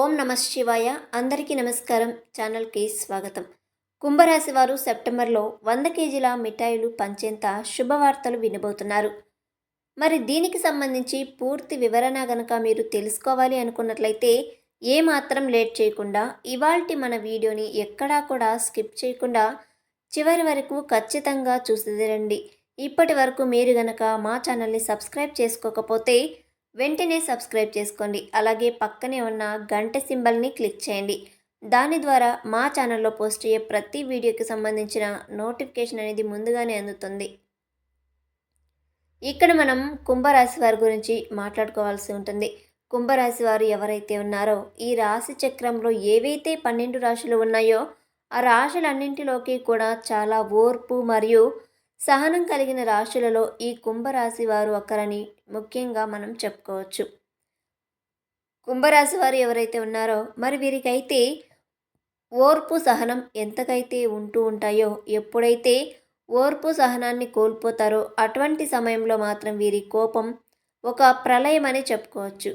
ఓం నమ శివాయ. అందరికీ నమస్కారం. ఛానల్కి స్వాగతం. కుంభరాశి వారు సెప్టెంబర్లో వంద కేజీల మిఠాయిలు పంచేంత శుభవార్తలు వినబోతున్నారు. మరి దీనికి సంబంధించి పూర్తి వివరణ గనక మీరు తెలుసుకోవాలి అనుకున్నట్లయితే ఏమాత్రం లేట్ చేయకుండా ఇవాల్టి మన వీడియోని ఎక్కడా కూడా స్కిప్ చేయకుండా చివరి వరకు ఖచ్చితంగా చూసిదిరండి. ఇప్పటి వరకు మీరు గనక మా ఛానల్ని సబ్స్క్రైబ్ చేసుకోకపోతే వెంటనే సబ్స్క్రైబ్ చేసుకోండి. అలాగే పక్కనే ఉన్న గంట సింబల్ని క్లిక్ చేయండి. దాని ద్వారా మా ఛానల్లో పోస్ట్ అయ్యే ప్రతి వీడియోకి సంబంధించిన నోటిఫికేషన్ అనేది ముందుగానే అందుతుంది. ఇక్కడ మనం కుంభరాశి వారి గురించి మాట్లాడుకోవాల్సి ఉంటుంది. కుంభరాశి వారు ఎవరైతే ఉన్నారో ఈ రాశి చక్రంలో ఏవైతే పన్నెండు రాశులు ఉన్నాయో ఆ రాశులన్నింటిలోకి కూడా చాలా ఓర్పు మరియు సహనం కలిగిన రాశులలో ఈ కుంభరాశి వారు ఒకరని ముఖ్యంగా మనం చెప్పుకోవచ్చు. కుంభరాశి వారు ఎవరైతే ఉన్నారో మరి వీరికైతే ఓర్పు సహనం ఎంతకైతే ఉంటూ ఉంటాయో ఎప్పుడైతే ఓర్పు సహనాన్ని కోల్పోతారో అటువంటి సమయంలో మాత్రం వీరి కోపం ఒక ప్రళయం అని చెప్పుకోవచ్చు.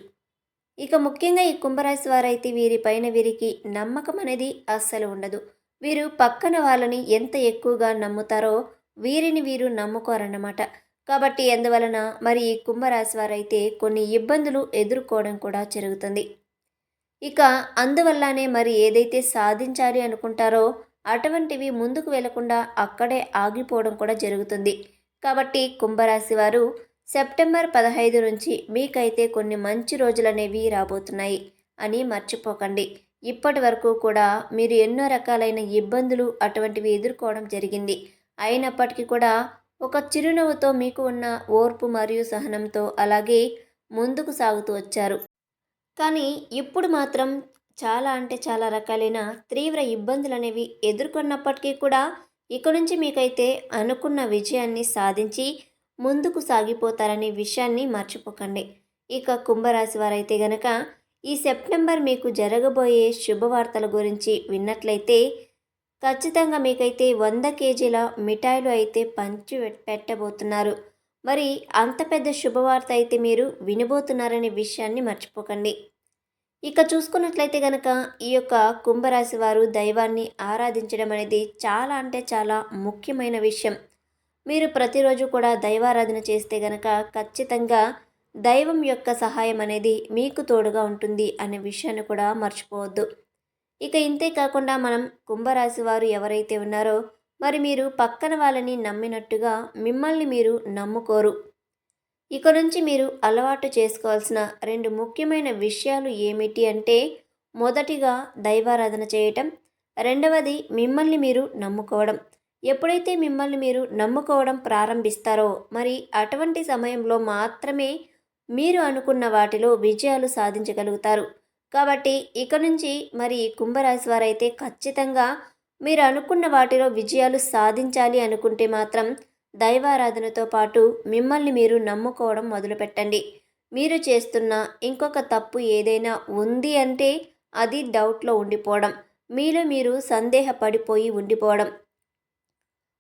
ఇక ముఖ్యంగా ఈ కుంభరాశి వారైతే వీరిపైన వీరికి నమ్మకం అనేది అస్సలు ఉండదు. వీరు పక్కన వాళ్ళని ఎంత ఎక్కువగా నమ్ముతారో వీరిని వీరు నమ్ముకోరన్నమాట. కాబట్టి అందువలన మరి ఈ కుంభరాశి వారైతే కొన్ని ఇబ్బందులు ఎదుర్కోవడం కూడా జరుగుతుంది. ఇక అందువల్లనే మరి ఏదైతే సాధించాలి అనుకుంటారో అటువంటివి ముందుకు వెళ్ళకుండా అక్కడే ఆగిపోవడం కూడా జరుగుతుంది. కాబట్టి కుంభరాశి వారు సెప్టెంబర్ పదహైదు నుంచి మీకైతే కొన్ని మంచి రోజులు అనేవి రాబోతున్నాయి అని మర్చిపోకండి. ఇప్పటి వరకు కూడా మీరు ఎన్నో రకాలైన ఇబ్బందులు అటువంటివి ఎదుర్కోవడం జరిగింది. అయినప్పటికీ కూడా ఒక చిరునవ్వుతో మీకు ఉన్న ఓర్పు మరియు సహనంతో అలాగే ముందుకు సాగుతూ వచ్చారు. కానీ ఇప్పుడు మాత్రం చాలా అంటే చాలా రకాలైన తీవ్ర ఇబ్బందులు అనేవి ఎదుర్కొన్నప్పటికీ కూడా ఇక నుంచి మీకైతే అనుకున్న విజయాన్ని సాధించి ముందుకు సాగిపోతారనే విషయాన్ని మర్చిపోకండి. ఇక కుంభరాశి వారైతే గనక ఈ సెప్టెంబర్ మీకు జరగబోయే శుభవార్తల గురించి విన్నట్లయితే ఖచ్చితంగా మీకైతే వంద కేజీల మిఠాయిలు అయితే పంచి పెట్టబోతున్నారు. మరి అంత పెద్ద శుభవార్త అయితే మీరు వినబోతున్నారనే విషయాన్ని మర్చిపోకండి. ఇక చూసుకున్నట్లయితే కనుక ఈ యొక్క కుంభరాశి వారు దైవాన్ని ఆరాధించడం అనేది చాలా అంటే చాలా ముఖ్యమైన విషయం. మీరు ప్రతిరోజు కూడా దైవారాధన చేస్తే గనక ఖచ్చితంగా దైవం యొక్క సహాయం అనేది మీకు తోడుగా ఉంటుంది అనే విషయాన్ని కూడా మర్చిపోవద్దు. ఇక ఇంతే కాకుండా మనం కుంభరాశి వారు ఎవరైతే ఉన్నారో మరి మీరు పక్కన వాళ్ళని నమ్మినట్టుగా మిమ్మల్ని మీరు నమ్ముకోరు. ఇక నుంచి మీరు అలవాటు చేసుకోవాల్సిన రెండు ముఖ్యమైన విషయాలు ఏమిటి అంటే మొదటిగా దైవారాధన చేయటం రెండవది మిమ్మల్ని మీరు నమ్ముకోవడం. ఎప్పుడైతే మిమ్మల్ని మీరు నమ్ముకోవడం ప్రారంభిస్తారో మరి అటువంటి సమయంలో మాత్రమే మీరు అనుకున్న వాటిలో విజయాలు సాధించగలుగుతారు. కాబట్టి ఇక నుంచి మరి కుంభరాశి వారైతే ఖచ్చితంగా మీరు అనుకున్న వాటిలో విజయాలు సాధించాలి అనుకుంటే మాత్రం దైవారాధనతో పాటు మిమ్మల్ని మీరు నమ్ముకోవడం మొదలుపెట్టండి. మీరు చేస్తున్న ఇంకొక తప్పు ఏదైనా ఉంది అంటే అది డౌట్లో ఉండిపోవడం. మీలో మీరు సందేహపడిపోయి ఉండిపోవడం.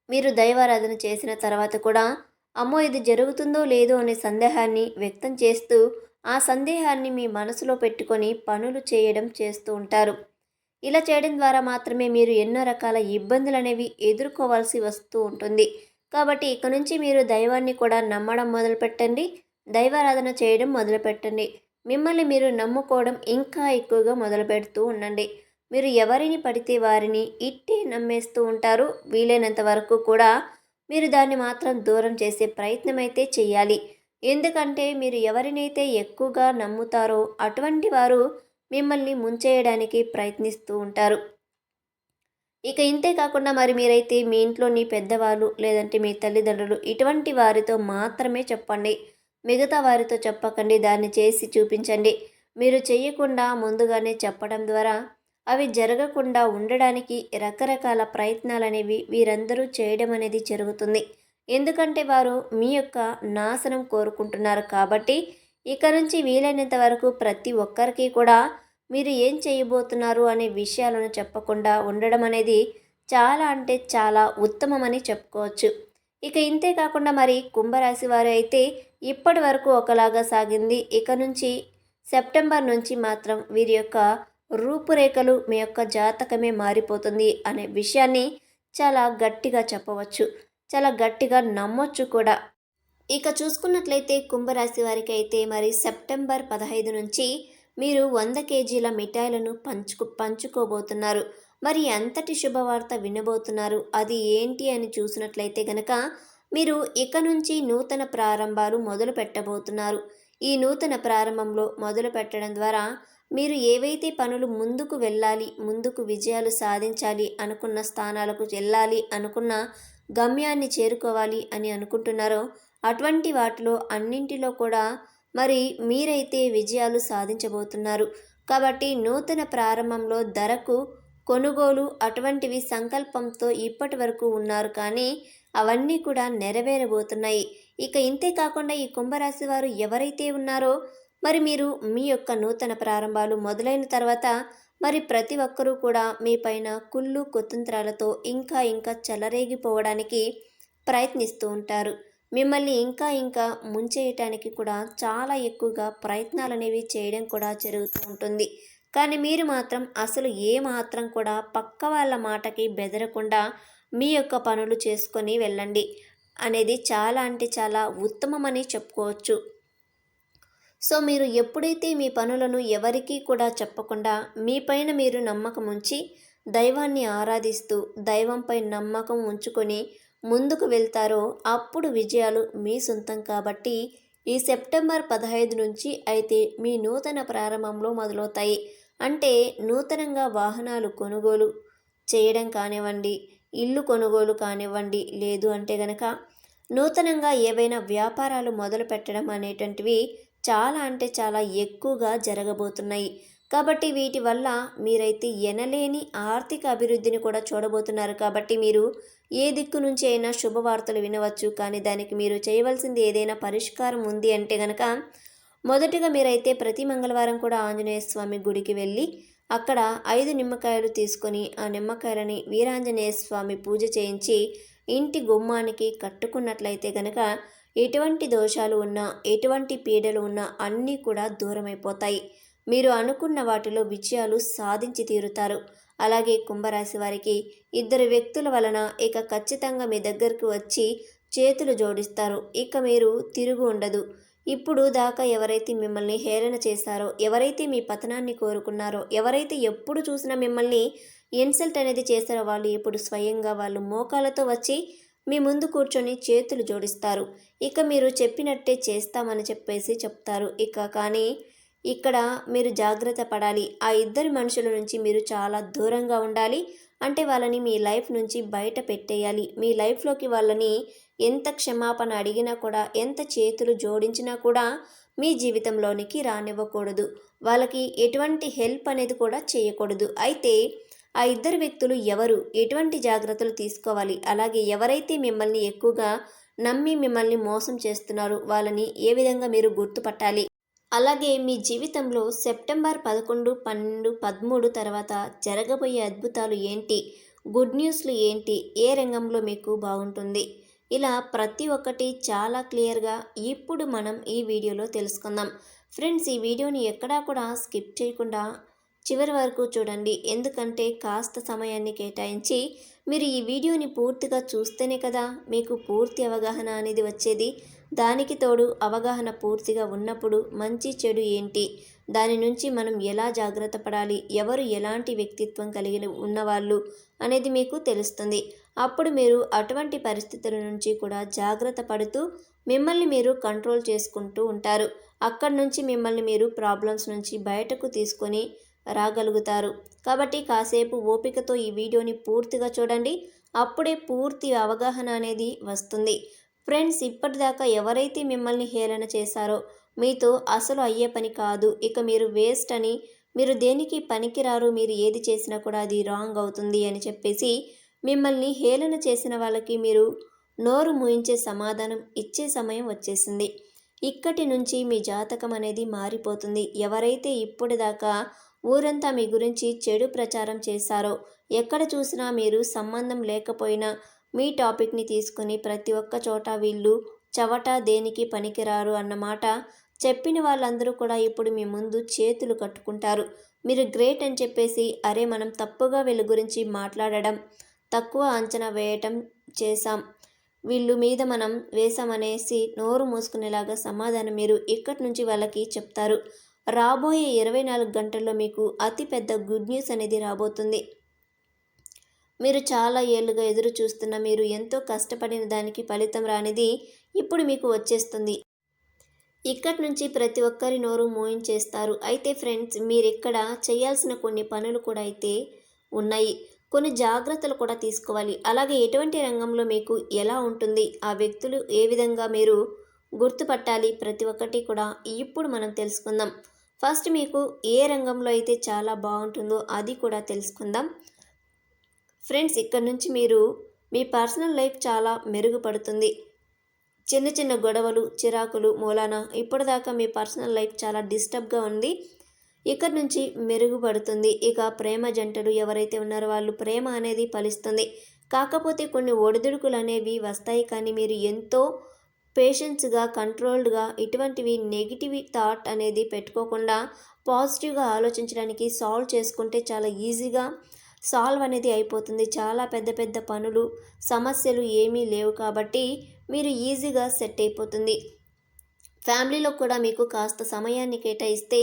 మీరు దైవారాధన చేసిన తర్వాత కూడా అమ్మో ఇది జరుగుతుందో లేదో అనే సందేహాన్ని వ్యక్తం చేస్తూ ఆ సందేహాన్ని మీ మనసులో పెట్టుకొని పనులు చేయడం చేస్తూ ఉంటారు. ఇలా చేయడం ద్వారా మాత్రమే మీరు ఎన్నో రకాల ఇబ్బందులు అనేవి ఎదుర్కోవాల్సి వస్తూ ఉంటుంది. కాబట్టి ఇక నుంచి మీరు దైవాన్ని కూడా నమ్మడం మొదలుపెట్టండి. దైవారాధన చేయడం మొదలుపెట్టండి. మిమ్మల్ని మీరు నమ్ముకోవడం ఇంకా ఎక్కువగా మొదలు పెడుతూ ఉండండి. మీరు ఎవరిని పడితే వారిని ఇట్టే నమ్మేస్తూ ఉంటారు. వీలైనంత వరకు కూడా మీరు దాన్ని మాత్రం దూరం చేసే ప్రయత్నం అయితే చేయాలి. ఎందుకంటే మీరు ఎవరినైతే ఎక్కువగా నమ్ముతారో అటువంటి వారు మిమ్మల్ని ముంచేయడానికి ప్రయత్నిస్తూ ఉంటారు. ఇక ఇంతే కాకుండా మరి మీరైతే మీ ఇంట్లోని పెద్దవాళ్ళు లేదంటే మీ తల్లిదండ్రులు ఇటువంటి వారితో మాత్రమే చెప్పండి. మిగతా వారితో చెప్పకండి. దాన్ని చేసి చూపించండి. మీరు చేయకుండా ముందుగానే చెప్పడం ద్వారా అవి జరగకుండా ఉండడానికి రకరకాల ప్రయత్నాలు అనేవి వీరందరూ చేయడం అనేది జరుగుతుంది. ఎందుకంటే వారు మీ యొక్క నాశనం కోరుకుంటున్నారు కాబట్టి ఇక నుంచి వీలైనంత వరకు ప్రతి ఒక్కరికి కూడా మీరు ఏం చేయబోతున్నారు అనే విషయాలను చెప్పకుండా ఉండడం అనేది చాలా అంటే చాలా ఉత్తమమని చెప్పుకోవచ్చు. ఇక ఇంతే కాకుండా మరి కుంభరాశి వారు అయితే ఇప్పటి వరకు ఒకలాగా సాగింది. ఇక నుంచి సెప్టెంబర్ నుంచి మాత్రం వీరి యొక్క రూపురేఖలు మీ యొక్క జాతకమే మారిపోతుంది అనే విషయాన్ని చాలా గట్టిగా చెప్పవచ్చు. చాలా గట్టిగా నమ్మొచ్చు కూడా. ఇక చూసుకున్నట్లయితే కుంభరాశి వారికి అయితే మరి సెప్టెంబర్ పదహైదు నుంచి మీరు వంద కేజీల మిఠాయిలను పంచుకు పంచుకోబోతున్నారు. మరి ఎంతటి శుభవార్త వినబోతున్నారు? అది ఏంటి అని చూసినట్లయితే గనక మీరు ఇక నుంచి నూతన ప్రారంభాలు మొదలు పెట్టబోతున్నారు ఈ నూతన ప్రారంభంలో మొదలు పెట్టడం ద్వారా మీరు ఏవైతే పనులు ముందుకు వెళ్ళాలి ముందుకు విజయాలు సాధించాలి అనుకున్న స్థానాలకు వెళ్ళాలి అనుకున్న గమ్యాన్ని చేరుకోవాలి అని అనుకుంటున్నారో అటువంటి వాటిలో అన్నింటిలో కూడా మరి మీరైతే విజయాలు సాధించబోతున్నారు. కాబట్టి నూతన ప్రారంభంలో ధరకు కొనుగోలు అటువంటివి సంకల్పంతో ఇప్పటి వరకు ఉన్నారు కానీ అవన్నీ కూడా నెరవేరబోతున్నాయి. ఇక ఇంతే కాకుండా ఈ కుంభరాశి వారు ఎవరైతే ఉన్నారో మరి మీరు మీ యొక్క నూతన ప్రారంభాలు మొదలైన తర్వాత మరి ప్రతి ఒక్కరూ కూడా మీ పైన కుళ్ళు కుతంత్రాలతో ఇంకా ఇంకా చెలరేగిపోవడానికి ప్రయత్నిస్తూ ఉంటారు. మిమ్మల్ని ఇంకా ఇంకా ముంచేయటానికి కూడా చాలా ఎక్కువగా ప్రయత్నాలు అనేవి చేయడం కూడా జరుగుతూ ఉంటుంది. కానీ మీరు మాత్రం అసలు ఏ మాత్రం కూడా పక్క వాళ్ళ మాటకి బెదరకుండా మీ యొక్క పనులు చేసుకొని వెళ్ళండి అనేది చాలా అంటే చాలా ఉత్తమమని చెప్పుకోవచ్చు. సో మీరు ఎప్పుడైతే మీ పనులను ఎవరికీ కూడా చెప్పకుండా మీ పైన మీరు నమ్మకం ఉంచి దైవాన్ని ఆరాధిస్తూ దైవంపై నమ్మకం ఉంచుకొని ముందుకు వెళ్తారో అప్పుడు విజయాలు మీ సొంతం కాబట్టి ఈ సెప్టెంబర్ పదహైదు నుంచి అయితే మీ నూతన ప్రారంభంలో మొదలవుతాయి. అంటే నూతనంగా వాహనాలు కొనుగోలు చేయడం కానివ్వండి ఇల్లు కొనుగోలు కానివ్వండి లేదు అంటే గనక నూతనంగా ఏవైనా వ్యాపారాలు మొదలు పెట్టడం అనేటువంటివి చాలా అంటే చాలా ఎక్కువగా జరగబోతున్నాయి. కాబట్టి వీటి వల్ల మీరైతే ఎనలేని ఆర్థిక అభివృద్ధిని కూడా చూడబోతున్నారు. కాబట్టి మీరు ఏ దిక్కు నుంచి అయినా శుభవార్తలు వినవచ్చు. కానీ దానికి మీరు చేయవలసింది ఏదైనా పరిష్కారం ఉంది అంటే గనక మొదటగా మీరైతే ప్రతి మంగళవారం కూడా ఆంజనేయ స్వామి గుడికి వెళ్ళి అక్కడ ఐదు నిమ్మకాయలు తీసుకొని ఆ నిమ్మకాయలని వీరాంజనేయ స్వామి పూజ చేయించి ఇంటి గుమ్మానికి కట్టుకున్నట్లయితే గనక ఎటువంటి దోషాలు ఉన్నా ఎటువంటి పీడలు ఉన్నా అన్నీ కూడా దూరమైపోతాయి. మీరు అనుకున్న వాటిలో విజయాలు సాధించి తీరుతారు. అలాగే కుంభరాశి వారికి ఇద్దరు వ్యక్తుల వలన ఇక ఖచ్చితంగా మీ దగ్గరకు వచ్చి చేతులు జోడిస్తారు. ఇక మీరు తిరుగు ఉండదు. ఇప్పుడు దాకా ఎవరైతే మిమ్మల్ని హేళన చేశారో ఎవరైతే మీ పతనాన్ని కోరుకున్నారో ఎవరైతే ఎప్పుడు చూసినా మిమ్మల్ని ఇన్సల్ట్ అనేది చేశారో వాళ్ళు ఇప్పుడు స్వయంగా వాళ్ళు మోకాలతో వచ్చి మీ ముందు కూర్చొని చేతులు జోడిస్తారు. ఇక మీరు చెప్పినట్టే చేస్తామని చెప్పేసి చెప్తారు. ఇక కానీ ఇక్కడ మీరు జాగ్రత్త పడాలి. ఆ ఇద్దరు మనుషుల నుంచి మీరు చాలా దూరంగా ఉండాలి. అంటే వాళ్ళని మీ లైఫ్ నుంచి బయట పెట్టేయాలి. మీ లైఫ్లోకి వాళ్ళని ఎంత క్షమాపణ అడిగినా కూడా ఎంత చేతులు జోడించినా కూడా మీ జీవితంలోనికి రానివ్వకూడదు. వాళ్ళకి ఎటువంటి హెల్ప్ అనేది కూడా చేయకూడదు. అయితే ఆ ఇద్దరు వ్యక్తులు ఎవరు? ఎటువంటి జాగ్రత్తలు తీసుకోవాలి? అలాగే ఎవరైతే మిమ్మల్ని ఎక్కువగా నమ్మి మిమ్మల్ని మోసం చేస్తున్నారో వాళ్ళని ఏ విధంగా మీరు గుర్తుపట్టాలి? అలాగే మీ జీవితంలో సెప్టెంబర్ పదకొండు పన్నెండు పదమూడు తర్వాత జరగబోయే అద్భుతాలు ఏంటి? గుడ్ న్యూస్లు ఏంటి? ఏ రంగంలో మీకు బాగుంటుంది? ఇలా ప్రతి ఒక్కటి చాలా క్లియర్గా ఇప్పుడు మనం ఈ వీడియోలో తెలుసుకుందాం. ఫ్రెండ్స్ ఈ వీడియోని ఎక్కడా కూడా స్కిప్ చేయకుండా చివరి వరకు చూడండి. ఎందుకంటే కాస్త సమయాన్ని కేటాయించి మీరు ఈ వీడియోని పూర్తిగా చూస్తేనే కదా మీకు పూర్తి అవగాహన అనేది వచ్చేది. దానికి తోడు అవగాహన పూర్తిగా ఉన్నప్పుడు మంచి చెడు ఏంటి? దాని నుంచి మనం ఎలా జాగ్రత్త పడాలి? ఎవరు ఎలాంటి వ్యక్తిత్వం కలిగి ఉన్నవాళ్ళు అనేది మీకు తెలుస్తుంది. అప్పుడు మీరు అటువంటి పరిస్థితుల నుంచి కూడా జాగ్రత్త పడుతూ మిమ్మల్ని మీరు కంట్రోల్ చేసుకుంటూ ఉంటారు. అక్కడి నుంచి మిమ్మల్ని మీరు ప్రాబ్లమ్స్ నుంచి బయటకు తీసుకొని రాగలుగుతారు. కాబట్టి కాసేపు ఓపికతో ఈ వీడియోని పూర్తిగా చూడండి. అప్పుడే పూర్తి అవగాహన అనేది వస్తుంది. ఫ్రెండ్స్ ఇప్పటిదాకా ఎవరైతే మిమ్మల్ని హేళన చేశారో మీతో అసలు అయ్యే పని కాదు. ఇక మీరు వేస్ట్ అని మీరు దేనికి పనికిరారు మీరు ఏది చేసినా కూడా అది రాంగ్ అవుతుంది అని చెప్పేసి మిమ్మల్ని హేళన చేసిన వాళ్ళకి మీరు నోరు మూయించే సమాధానం ఇచ్చే సమయం వచ్చేసింది. ఇక్కటి నుంచి మీ జాతకం అనేది మారిపోతుంది. ఎవరైతే ఇప్పటిదాకా ఊరంతా మీ గురించి చెడు ప్రచారం చేశారో ఎక్కడ చూసినా మీరు సంబంధం లేకపోయినా మీ టాపిక్ని తీసుకుని ప్రతి ఒక్క చోట వీళ్ళు చవట దేనికి పనికిరారు అన్నమాట చెప్పిన వాళ్ళందరూ కూడా ఇప్పుడు మీ ముందు చేతులు కట్టుకుంటారు. మీరు గ్రేట్ అని చెప్పేసి అరే మనం తప్పుగా వీళ్ళ గురించి మాట్లాడడం తక్కువ అంచనా వేయటం చేశాం. వీళ్ళు మీద మనం వేసామనేసి నోరు మూసుకునేలాగా సమాధానం మీరు ఇక్కడి నుంచి వాళ్ళకి చెప్తారు. రాబోయే ఇరవై నాలుగు గంటల్లో మీకు అతిపెద్ద గుడ్ న్యూస్ అనేది రాబోతుంది. మీరు చాలా ఏళ్ళుగా ఎదురు చూస్తున్న మీరు ఎంతో కష్టపడిన దానికి ఫలితం రానిది ఇప్పుడు మీకు వచ్చేస్తుంది. ఇక్కడి నుంచి ప్రతి ఒక్కరి నోరు మోయించేస్తారు. అయితే ఫ్రెండ్స్ మీరు ఇక్కడ చేయాల్సిన కొన్ని పనులు కూడా అయితే ఉన్నాయి. కొన్ని జాగ్రత్తలు కూడా తీసుకోవాలి. అలాగే ఎటువంటి రంగంలో మీకు ఎలా ఉంటుంది? ఆ వ్యక్తులు ఏ విధంగా మీరు గుర్తుపట్టాలి ప్రతి ఒక్కటి కూడా. ఇప్పుడు మనం తెలుసుకుందాం. ఫస్ట్ మీకు ఏ రంగంలో అయితే చాలా బాగుంటుందో అది కూడా తెలుసుకుందాం. ఫ్రెండ్స్ ఇక్కడ నుంచి మీరు మీ పర్సనల్ లైఫ్ చాలా మెరుగుపడుతుంది. చిన్న చిన్న గొడవలు చిరాకులు మూలాన ఇప్పటిదాకా మీ పర్సనల్ లైఫ్ చాలా డిస్టర్బ్గా ఉంది. ఇక్కడ నుంచి మెరుగుపడుతుంది. ఇక ప్రేమ జంటలు ఎవరైతే ఉన్నారో వాళ్ళు ప్రేమ అనేది ఫలిస్తుంది. కాకపోతే కొన్ని ఒడిదుడుకులు అనేవి వస్తాయి. కానీ మీరు ఎంతో పేషెన్స్గా కంట్రోల్డ్గా ఇటువంటివి నెగిటివ్ థాట్ అనేది పెట్టుకోకుండా పాజిటివ్గా ఆలోచించడానికి సాల్వ్ చేసుకుంటే చాలా ఈజీగా సాల్వ్ అనేది అయిపోతుంది. చాలా పెద్ద పెద్ద పనులు సమస్యలు ఏమీ లేవు కాబట్టి మీరు ఈజీగా సెట్ అయిపోతుంది. ఫ్యామిలీలో కూడా మీకు కాస్త సమయాన్ని కేటాయిస్తే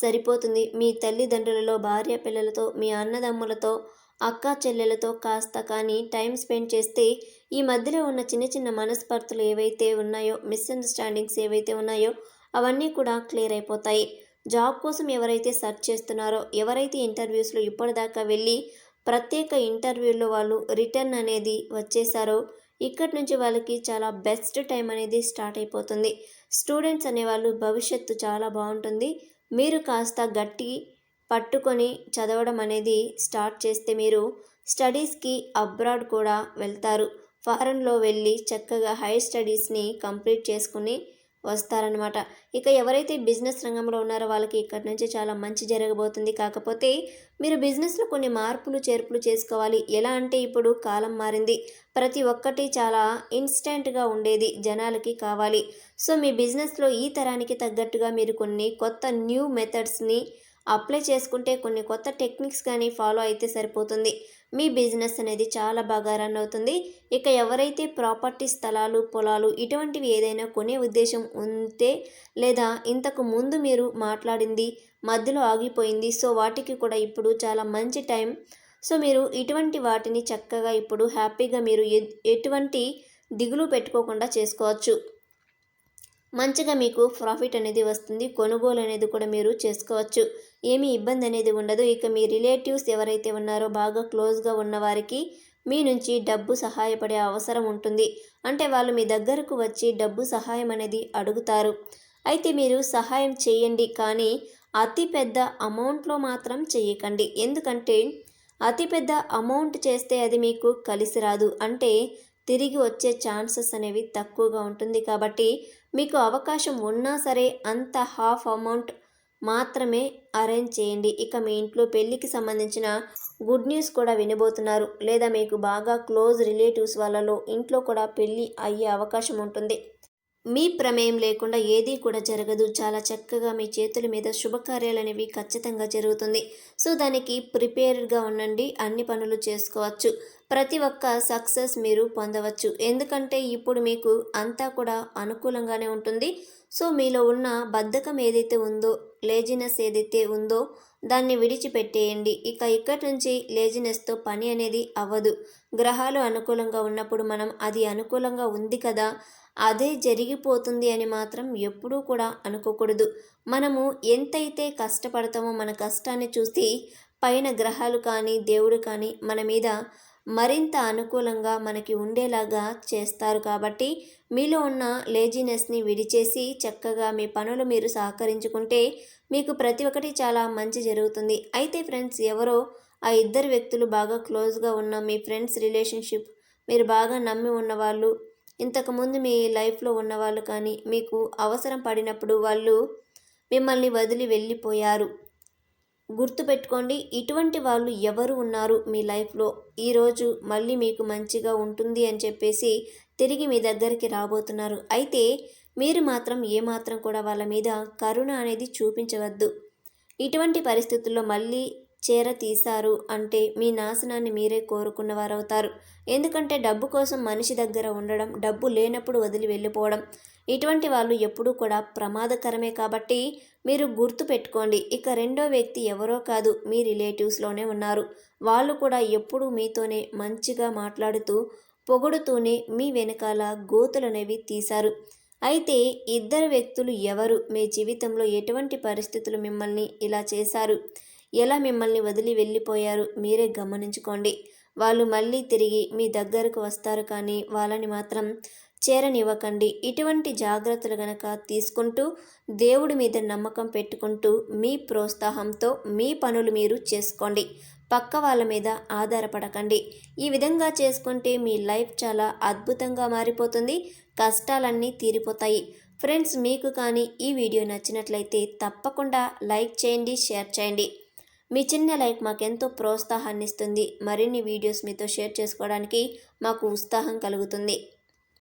సరిపోతుంది. మీ తల్లిదండ్రులలో భార్య పిల్లలతో మీ అన్నదమ్ములతో అక్క చెల్లెలతో కాస్త కానీ టైం స్పెండ్ చేస్తే ఈ మధ్యలో ఉన్న చిన్న చిన్న మనస్పర్ధలు ఏవైతే ఉన్నాయో మిస్అండర్స్టాండింగ్స్ ఏవైతే ఉన్నాయో అవన్నీ కూడా క్లియర్ అయిపోతాయి. జాబ్ కోసం ఎవరైతే సెర్చ్ చేస్తున్నారో ఎవరైతే ఇంటర్వ్యూస్లో ఇప్పటిదాకా వెళ్ళి ప్రత్యేక ఇంటర్వ్యూలో వాళ్ళు రిటర్న్ అనేది వచ్చేసారో ఇక్కడి నుంచి వాళ్ళకి చాలా బెస్ట్ టైం అనేది స్టార్ట్ అయిపోతుంది. స్టూడెంట్స్ అనేవాళ్ళు భవిష్యత్తు చాలా బాగుంటుంది. మీరు కాస్త గట్టి పట్టుకొని చదవడం అనేది స్టార్ట్ చేస్తే మీరు స్టడీస్కి అబ్రాడ్ కూడా వెళ్తారు. ఫారెన్లో వెళ్ళి చక్కగా హైర్ స్టడీస్ని కంప్లీట్ చేసుకుని వస్తారనమాట ఇక ఎవరైతే బిజినెస్ రంగంలో ఉన్నారో వాళ్ళకి ఇక్కడి నుంచి చాలా మంచి జరగబోతుంది. కాకపోతే మీరు బిజినెస్లో కొన్ని మార్పులు చేర్పులు చేసుకోవాలి. ఎలా అంటే ఇప్పుడు కాలం మారింది. ప్రతి ఒక్కటి చాలా ఇన్స్టెంట్గా ఉండేది జనాలకి కావాలి. సో మీ బిజినెస్లో ఈ తరానికి తగ్గట్టుగా మీరు కొన్ని కొత్త న్యూ మెథడ్స్ని అప్లై చేసుకుంటే కొన్ని కొత్త టెక్నిక్స్ కానీ ఫాలో అయితే సరిపోతుంది. మీ బిజినెస్ అనేది చాలా బాగా రన్ అవుతుంది. ఇక ఎవరైతే ప్రాపర్టీ స్థలాలు పొలాలు ఇటువంటివి ఏదైనా కొనే ఉద్దేశం ఉంటే లేదా ఇంతకు ముందు మీరు మాట్లాడింది మధ్యలో ఆగిపోయింది సో వాటికి కూడా ఇప్పుడు చాలా మంచి టైం. సో మీరు ఇటువంటి వాటిని చక్కగా ఇప్పుడు హ్యాపీగా మీరు ఎటువంటి దిగులు పెట్టుకోకుండా చేసుకోవచ్చు. మంచిగా మీకు ప్రాఫిట్ అనేది వస్తుంది కొనుగోలు అనేది కూడా మీరు చేసుకోవచ్చు. ఏమీ ఇబ్బంది అనేది ఉండదు. ఇక మీ రిలేటివ్స్ ఎవరైతే ఉన్నారో బాగా క్లోజ్గా ఉన్నవారికి మీ నుంచి డబ్బు సహాయపడే అవసరం ఉంటుంది. అంటే వాళ్ళు మీ దగ్గరకు వచ్చి డబ్బు సహాయం అనేది అడుగుతారు. అయితే మీరు సహాయం చేయండి కానీ అతి పెద్ద అమౌంట్లో మాత్రం చేయకండి. ఎందుకంటే అతి పెద్ద అమౌంట్ చేస్తే అది మీకు కలిసి రాదు. అంటే తిరిగి వచ్చే ఛాన్సెస్ అనేవి తక్కువగా ఉంటుంది. కాబట్టి మీకు అవకాశం ఉన్నా సరే అంత హాఫ్ అమౌంట్ మాత్రమే అరేంజ్ చేయండి. ఇక మీ ఇంట్లో పెళ్ళికి సంబంధించిన గుడ్ న్యూస్ కూడా వినబోతున్నారు. లేదా మీకు బాగా క్లోజ్ రిలేటివ్స్ వాళ్ళలో ఇంట్లో కూడా పెళ్ళి అయ్యే అవకాశం ఉంటుంది. మీ ప్రమేయం లేకుండా ఏదీ కూడా జరగదు. చాలా చక్కగా మీ చేతుల మీద శుభకార్యాలు అనేవి ఖచ్చితంగా జరుగుతుంది. సో దానికి ప్రిపేర్డ్గా ఉండండి. అన్ని పనులు చేసుకోవచ్చు. ప్రతి ఒక్క సక్సెస్ మీరు పొందవచ్చు. ఎందుకంటే ఇప్పుడు మీకు అంతా కూడా అనుకూలంగానే ఉంటుంది. సో మీలో ఉన్న బద్ధకం ఏదైతే ఉందో లేజినెస్ ఏదైతే ఉందో దాన్ని విడిచిపెట్టేయండి. ఇక ఇక్కడి నుంచి లేజినెస్తో పని అనేది అవ్వదు. గ్రహాలు అనుకూలంగా ఉన్నప్పుడు మనం అది అనుకూలంగా ఉంది కదా అదే జరిగిపోతుంది అని మాత్రం ఎప్పుడూ కూడా అనుకోకూడదు. మనము ఎంతైతే కష్టపడతామో మన కష్టాన్ని చూసి పైన గ్రహాలు కానీ దేవుడు కానీ మన మీద మరింత అనుకూలంగా మనకి ఉండేలాగా చేస్తారు కాబట్టి మీలో ఉన్న లేజినెస్ని విడిచేసి చక్కగా మీ పనులు మీరు సహకరించుకుంటే మీకు ప్రతి ఒక్కటి చాలా మంచి జరుగుతుంది. అయితే ఫ్రెండ్స్ ఎవరో ఆ ఇద్దరు వ్యక్తులు బాగా క్లోజ్గా ఉన్న మీ ఫ్రెండ్స్ రిలేషన్షిప్ మీరు బాగా నమ్మి ఉన్నవాళ్ళు ఇంతకుముందు మీ లైఫ్లో ఉన్నవాళ్ళు కానీ మీకు అవసరం పడినప్పుడు వాళ్ళు మిమ్మల్ని వదిలి వెళ్ళిపోయారు. గుర్తుపెట్టుకోండి ఇటువంటి వాళ్ళు ఎవరు ఉన్నారు మీ లైఫ్లో? ఈరోజు మళ్ళీ మీకు మంచిగా ఉంటుంది అని చెప్పేసి తిరిగి మీ దగ్గరికి రాబోతున్నారు. అయితే మీరు మాత్రం ఏమాత్రం కూడా వాళ్ళ మీద కరుణ అనేది చూపించవద్దు. ఇటువంటి పరిస్థితుల్లో మళ్ళీ చేర తీశారు అంటే మీ నాశనాన్ని మీరే కోరుకున్న వారవుతారు ఎందుకంటే డబ్బు కోసం మనిషి దగ్గర ఉండడం డబ్బు లేనప్పుడు వదిలి వెళ్ళిపోవడం. ఇటువంటి వాళ్ళు ఎప్పుడూ కూడా ప్రమాదకరమే కాబట్టి మీరు గుర్తు పెట్టుకోండి ఇక రెండో వ్యక్తి ఎవరో కాదు మీ రిలేటివ్స్లోనే ఉన్నారు. వాళ్ళు కూడా ఎప్పుడూ మీతోనే మంచిగా మాట్లాడుతూ పొగుడుతూనే మీ వెనకాల గోతులనేవి తీశారు. అయితే ఇద్దరు వ్యక్తులు ఎవరు? మీ జీవితంలో ఎటువంటి పరిస్థితులు మిమ్మల్ని ఇలా చేశారు? ఎలా మిమ్మల్ని వదిలి వెళ్ళిపోయారు మీరే గమనించుకోండి. వాళ్ళు మళ్ళీ తిరిగి మీ దగ్గరకు వస్తారు కానీ వాళ్ళని మాత్రం చేరనివ్వకండి. ఇటువంటి జాగ్రత్తలు గనక తీసుకుంటూ దేవుడి మీద నమ్మకం పెట్టుకుంటూ మీ ప్రోత్సాహంతో మీ పనులు మీరు చేసుకోండి. పక్క వాళ్ళ మీద ఆధారపడకండి. ఈ విధంగా చేసుకుంటే మీ లైఫ్ చాలా అద్భుతంగా మారిపోతుంది. కష్టాలన్నీ తీరిపోతాయి. ఫ్రెండ్స్ మీకు కానీ ఈ వీడియో నచ్చినట్లయితే తప్పకుండా లైక్ చేయండి షేర్ చేయండి. మీ చిన్న లైక్ మాకెంతో ప్రోత్సాహాన్ని ఇస్తుంది మరిన్ని వీడియోస్ మీతో షేర్ చేసుకోవడానికి మాకు ఉత్సాహం కలుగుతుంది.